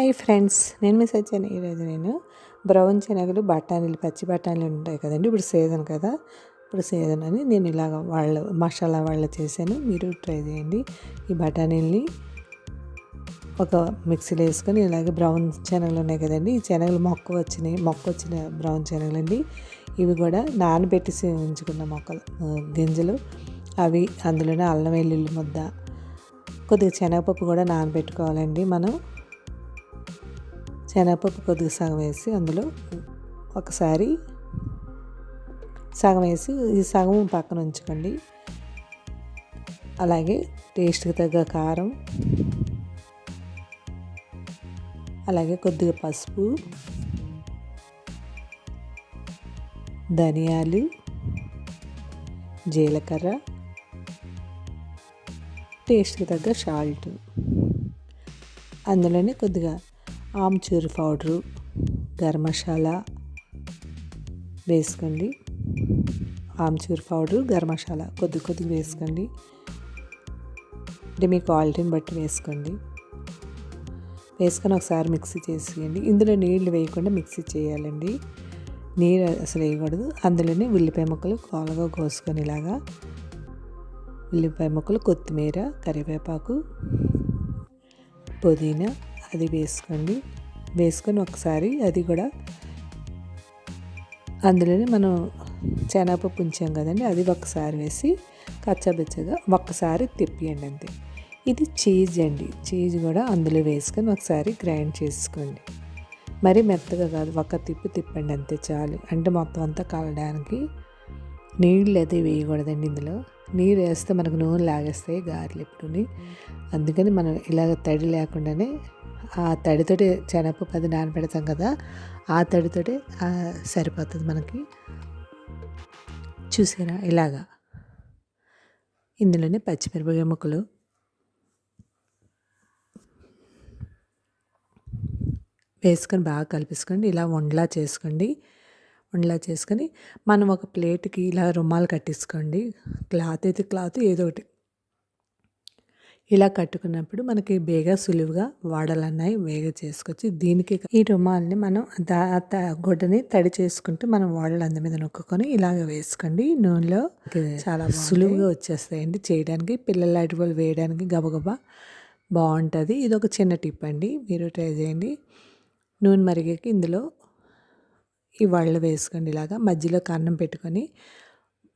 Hi friends నేను miss వచ్చాను ఈరోజు నేను బ్రౌన్ శనగలు బఠానీలు పచ్చి బఠానీలు ఉంటాయి కదండి. ఇప్పుడు సీజన్ కదా. ఇప్పుడు సీజన్ అని నేను ఇలాగ వాళ్ళ మసాలా వాళ్ళ చేశాను. మీరు ట్రై చేయండి. ఈ బఠానీల్ని ఒక మిక్సీలో వేసుకొని ఇలాగే బ్రౌన్ శనగలు ఉన్నాయి కదండి. ఈ శనగలు మొక్క వచ్చినాయి. మొక్క వచ్చిన బ్రౌన్ శనగలు అండి ఇవి కూడా నానబెట్టి ఉంచుకున్న మొక్కలు గింజలు. అవి అందులోనే అల్లం వెల్లుల్లి ముద్ద. కొద్దిగా శనగపప్పు కూడా నానబెట్టుకోవాలండి మనం. శనగపప్పు కొద్దిగా సగం వేసి అందులో ఒకసారి సగం వేసి ఈ సగం పక్కన ఉంచుకోండి. అలాగే టేస్ట్కి తగ్గ కారం అలాగే కొద్దిగా పసుపు ధనియాలు జీలకర్ర టేస్ట్కి తగ్గ సాల్ట్. అందులోనే కొద్దిగా ఆమ్చూర్ పౌడరు గరం మసాలా వేసుకోండి. ఆమ్చూర్ పౌడరు గరం మసాలా కొద్ది కొద్దిగా వేసుకోండి. అంటే మీ క్వాలిటీని బట్టి వేసుకోండి. వేసుకొని ఒకసారి మిక్సీ చేసేయండి. ఇందులో నీళ్ళు వేయకుండా మిక్సీ చేయాలండి. నీరు అసలు వేయకూడదు. అందులోనే ఉల్లిపాయ ముక్కలు కోలగా కోసుకొని ఇలాగా ఉల్లిపాయ ముక్కలు కొత్తిమీర కరివేపాకు పుదీనా అది వేసుకోండి. వేసుకొని ఒకసారి అది కూడా అందులోనే మనం శనగపప్పు ఉంచాం కదండి అది ఒకసారి వేసి కచ్చబెచ్చగా ఒక్కసారి తిప్పియండి అంతే. ఇది చీజ్ అండి. చీజ్ కూడా అందులో వేసుకొని ఒకసారి గ్రైండ్ చేసుకోండి. మరీ మెత్తగా కాదు ఒక్క తిప్పి తిప్పండి అంతే చాలు. అంటే మొత్తం అంతా కలడానికి నీళ్ళు అది వేయకూడదండి ఇందులో. నీరు వేస్తే మనకు నూనె లాగేస్తాయి గారెలు ఎప్పుడుని. అందుకని మనం ఇలాగ తడి లేకుండానే ఆ తడితోటి శనగపప్పు అది నానబెడతాం కదా ఆ తడితోటి సరిపోతుంది మనకి. చూసారా? ఇలాగా. ఇందులోనే పచ్చిమిరపకాయ ముక్కలు. వేసుకొని బాగా కలిపేసుకోండి. ఇలా వండలా చేసుకోండి. వండలా చేసుకొని మనం ఒక ప్లేట్కి ఇలా రుమాలు కట్టేసుకోండి క్లాత్ అయితే క్లాత్ ఏదో ఒకటి. ఇలా కట్టుకున్నప్పుడు మనకి బేగా సులువుగా వాడాలన్నాయి వేగా చేసుకొచ్చి దీనికి ఈ రుమాల్ని మనం దా గుడ్డని తడి చేసుకుంటూ మనం వాడలు అందు మీద నొక్కుకొని ఇలాగ వేసుకోండి. నూనెలో చాలా సులువుగా వచ్చేస్తాయండి చేయడానికి. పిల్లల అటువలు వేయడానికి గబగబా బాగుంటుంది. ఇది ఒక చిన్న టిప్ అండి. మీరు ట్రై చేయండి. నూనె మరిగాక ఇందులో ఈ వడలు వేసుకోండి ఇలాగా. మధ్యలో కన్నం పెట్టుకొని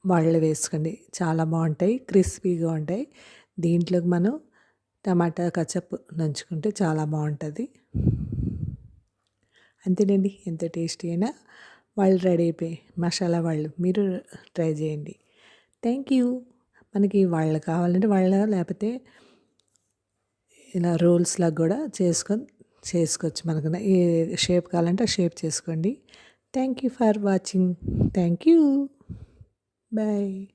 వడలు వేసుకోండి. చాలా బాగుంటాయి క్రిస్పీగా ఉంటాయి. దీంట్లోకి మనం టమాటా కచ్చప్ నంచుకుంటే చాలా బాగుంటుంది. అంతేనండి. ఎంత టేస్టీ అయినా వాళ్ళు రెడీ అయిపోయి మసాలా వాళ్ళు మీరు ట్రై చేయండి. Thank you. మనకి వాళ్ళు కావాలంటే వాళ్ళ లేకపోతే ఇలా రోల్స్లా కూడా చేసుకొని చేసుకోవచ్చు మనకు ఏ షేప్ కావాలంటే ఆ షేప్ చేసుకోండి. Thank you for watching thank you bye